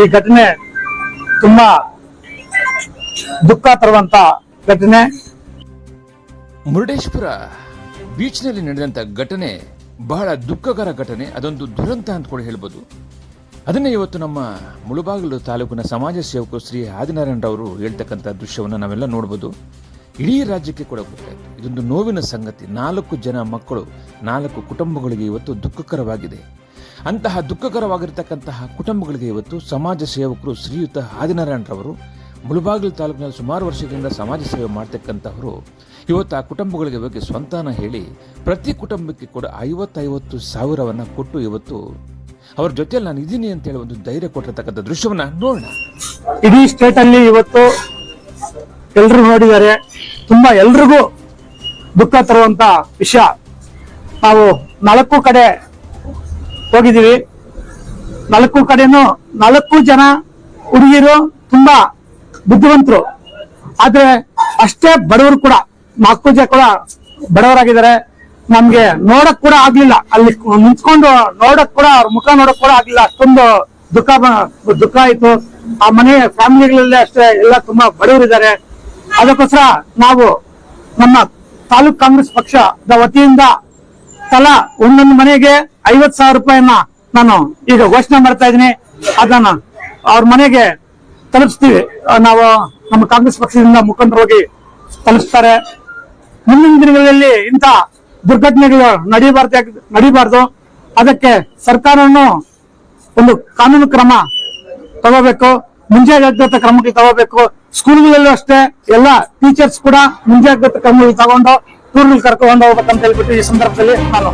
ಈ ಘಟನೆ ತುಂಬಾ ದುಃಖ ತರುವಂತ ಘಟನೆ. ಮುರುಡೇಶ್ವರ ಬೀಚ್ನಲ್ಲಿ ನಡೆದಂತ ಘಟನೆ ಬಹಳ ದುಃಖಕರ ಘಟನೆ, ಅದೊಂದು ದುರಂತ ಅಂತ ಕೂಡ ಹೇಳ್ಬೋದು. ಅದನ್ನೇ ಇವತ್ತು ನಮ್ಮ ಮುಳುಬಾಗಿಲು ತಾಲೂಕಿನ ಸಮಾಜ ಸೇವಕರು ಶ್ರೀ ಆದಿನಾರಾಯಣರವರು ಹೇಳ್ತಕ್ಕಂಥ ದೃಶ್ಯವನ್ನು ನಾವೆಲ್ಲ ನೋಡ್ಬೋದು. ಇಡೀ ರಾಜ್ಯಕ್ಕೆ ಕೂಡ ಗೊತ್ತಾಯಿತು. ಇದೊಂದು ನೋವಿನ ಸಂಗತಿ. ನಾಲ್ಕು ಜನ ಮಕ್ಕಳು, ನಾಲ್ಕು ಕುಟುಂಬಗಳಿಗೆ ಇವತ್ತು ದುಃಖಕರವಾಗಿದೆ. ಅಂತಹ ದುಃಖಕರವಾಗಿರ್ತಕ್ಕಂತಹ ಕುಟುಂಬಗಳಿಗೆ ಇವತ್ತು ಸಮಾಜ ಸೇವಕರು ಶ್ರೀಯುತ ಆದಿನಾರಾಯಣರವರು, ಮುಳುಬಾಗಿಲು ತಾಲೂಕಿನಲ್ಲಿ ಸುಮಾರು ವರ್ಷಗಳಿಂದ ಸಮಾಜ ಸೇವೆ ಮಾಡ್ತಕ್ಕಂಥವರು ಇವತ್ತು ಆ ಕುಟುಂಬಗಳಿಗೆ ಬಗ್ಗೆ ಸ್ವಂತಾನ ಹೇಳಿ ಪ್ರತಿ ಕುಟುಂಬಕ್ಕೆ ಕೂಡ ಐವತ್ತೈವತ್ತು ಸಾವಿರವನ್ನು ಕೊಟ್ಟು ಇವತ್ತು ಅವ್ರ ಜೊತೆಯಲ್ಲಿ ನಾನು ಇದ್ದೀನಿ ಅಂತ ಹೇಳಿ ಒಂದು ಧೈರ್ಯ ಕೊಟ್ಟಿರ್ತಕ್ಕಂಥ ದೃಶ್ಯವನ್ನ ನೋಡೋಣ. ಇಡೀ ಸ್ಟೇಟ್ ಅಲ್ಲಿ ಇವತ್ತು ಎಲ್ಲರೂ ನೋಡಿದ್ದಾರೆ ತುಂಬಾ ಎಲ್ರಿಗೂ ದುಃಖ ತರುವಂತ ವಿಷಯ. ನಾವು ನಾಲ್ಕು ಕಡೆ ಹೋಗಿದ್ದೀವಿ. ನಾಲ್ಕು ಕಡೆನೂ ನಾಲ್ಕು ಜನ ಹುಡುಗಿರು ತುಂಬಾ ಬುದ್ಧಿವಂತರು. ಆದ್ರೆ ಅಷ್ಟೇ ಬಡವರು ಕೂಡ, ನಾಲ್ಕು ಜನ ಕೂಡ ಬಡವರಾಗಿದ್ದಾರೆ. ನಮ್ಗೆ ನೋಡಕ್ ಕೂಡ ಆಗ್ಲಿಲ್ಲ. ಅಲ್ಲಿ ನಿಂತ್ಕೊಂಡು ನೋಡಕ್ ಕೂಡ, ಅವ್ರ ಮುಖ ನೋಡಕ್ ಕೂಡ ಆಗ್ಲಿಲ್ಲ. ಅಷ್ಟೊಂದು ದುಃಖ ದುಃಖ ಆಯ್ತು. ಆ ಮನೆ ಫ್ಯಾಮಿಲಿಗಳಲ್ಲಿ ಅಷ್ಟೇ ಎಲ್ಲ ತುಂಬಾ ಬಡವರಿದ್ದಾರೆ ಅದಕ್ಕೋಸ್ಕರ ನಾವು ನಮ್ಮ ತಾಲೂಕ್ ಕಾಂಗ್ರೆಸ್ ಪಕ್ಷದ ವತಿಯಿಂದ ತಲಾ ಒಂದೊಂದು ಮನೆಗೆ ಐವತ್ ಸಾವಿರ ರೂಪಾಯಿನ ನಾನು ಈಗ ಘೋಷಣೆ ಮಾಡ್ತಾ ಇದ್ದೀನಿ. ಅದನ್ನ ಅವ್ರ ಮನೆಗೆ ತಲುಪಿಸ್ತೀವಿ. ನಾವು ನಮ್ಮ ಕಾಂಗ್ರೆಸ್ ಪಕ್ಷದಿಂದ ಮುಖಂಡರು ಹೋಗಿ ತಲುಪಿಸ್ತಾರೆ. ಮುಂದಿನ ದಿನಗಳಲ್ಲಿ ಇಂಥ ದುರ್ಘಟನೆಗಳು ನಡೀಬಾರ್ದು ನಡೀಬಾರ್ದು. ಅದಕ್ಕೆ ಸರ್ಕಾರನು ಒಂದು ಕಾನೂನು ಕ್ರಮ ತಗೋಬೇಕು. ಮುಂಜಾಗ್ರತಾ ಕ್ರಮಗಳು ತಗೋಬೇಕು. ಸ್ಕೂಲ್ಗಳಲ್ಲೂ ಅಷ್ಟೇ ಎಲ್ಲ ಟೀಚರ್ಸ್ ಕೂಡ ಮುಂಜಾಗ್ರತಾ ಕ್ರಮಗಳು ತಗೊಂಡು ಟೂರ್ಗಳು ಕರ್ಕೊಂಡು ಹೋಗ್ಬೇಕಂತ ಹೇಳ್ಬಿಟ್ಟು ಈ ಸಂದರ್ಭದಲ್ಲಿ ನಾನು